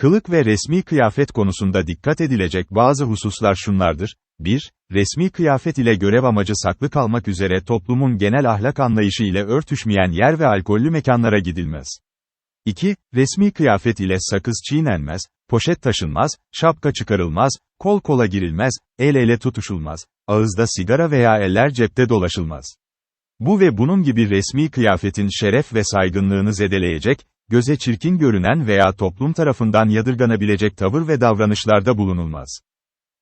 Kılık ve resmi kıyafet konusunda dikkat edilecek bazı hususlar şunlardır. 1. Resmi kıyafet ile görev amacı saklı kalmak üzere toplumun genel ahlak anlayışı ile örtüşmeyen yer ve alkollü mekanlara gidilmez. 2. Resmi kıyafet ile sakız çiğnenmez, poşet taşınmaz, şapka çıkarılmaz, kol kola girilmez, el ele tutuşulmaz, ağızda sigara veya eller cepte dolaşılmaz. Bu ve bunun gibi resmi kıyafetin şeref ve saygınlığını zedeleyecek, göze çirkin görünen veya toplum tarafından yadırganabilecek tavır ve davranışlarda bulunulmaz.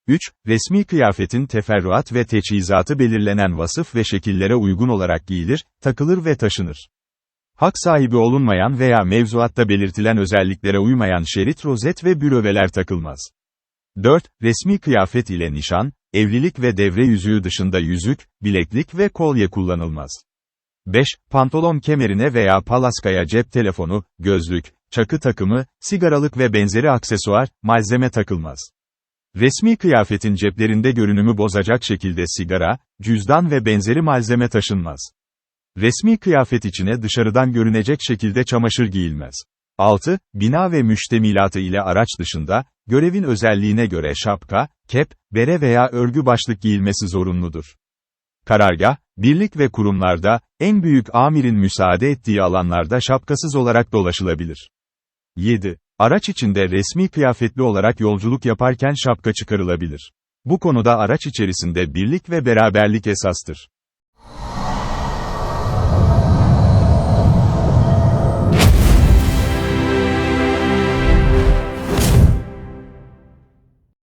3. Resmi kıyafetin teferruat ve teçhizatı belirlenen vasıf ve şekillere uygun olarak giyilir, takılır ve taşınır. Hak sahibi olunmayan veya mevzuatta belirtilen özelliklere uymayan şerit rozet ve büröveler takılmaz. 4. Resmi kıyafet ile nişan, evlilik ve devre yüzüğü dışında yüzük, bileklik ve kolye kullanılmaz. 5. Pantolon kemerine veya palaskaya cep telefonu, gözlük, çakı takımı, sigaralık ve benzeri aksesuar, malzeme takılmaz. Resmi kıyafetin ceplerinde görünümü bozacak şekilde sigara, cüzdan ve benzeri malzeme taşınmaz. Resmi kıyafet içine dışarıdan görünecek şekilde çamaşır giyilmez. 6. Bina ve müştemilatı ile araç dışında, görevin özelliğine göre şapka, kep, bere veya örgü başlık giyilmesi zorunludur. Karargah, birlik ve kurumlarda, en büyük amirin müsaade ettiği alanlarda şapkasız olarak dolaşılabilir. 7. Araç içinde resmi kıyafetli olarak yolculuk yaparken şapka çıkarılabilir. Bu konuda araç içerisinde birlik ve beraberlik esastır.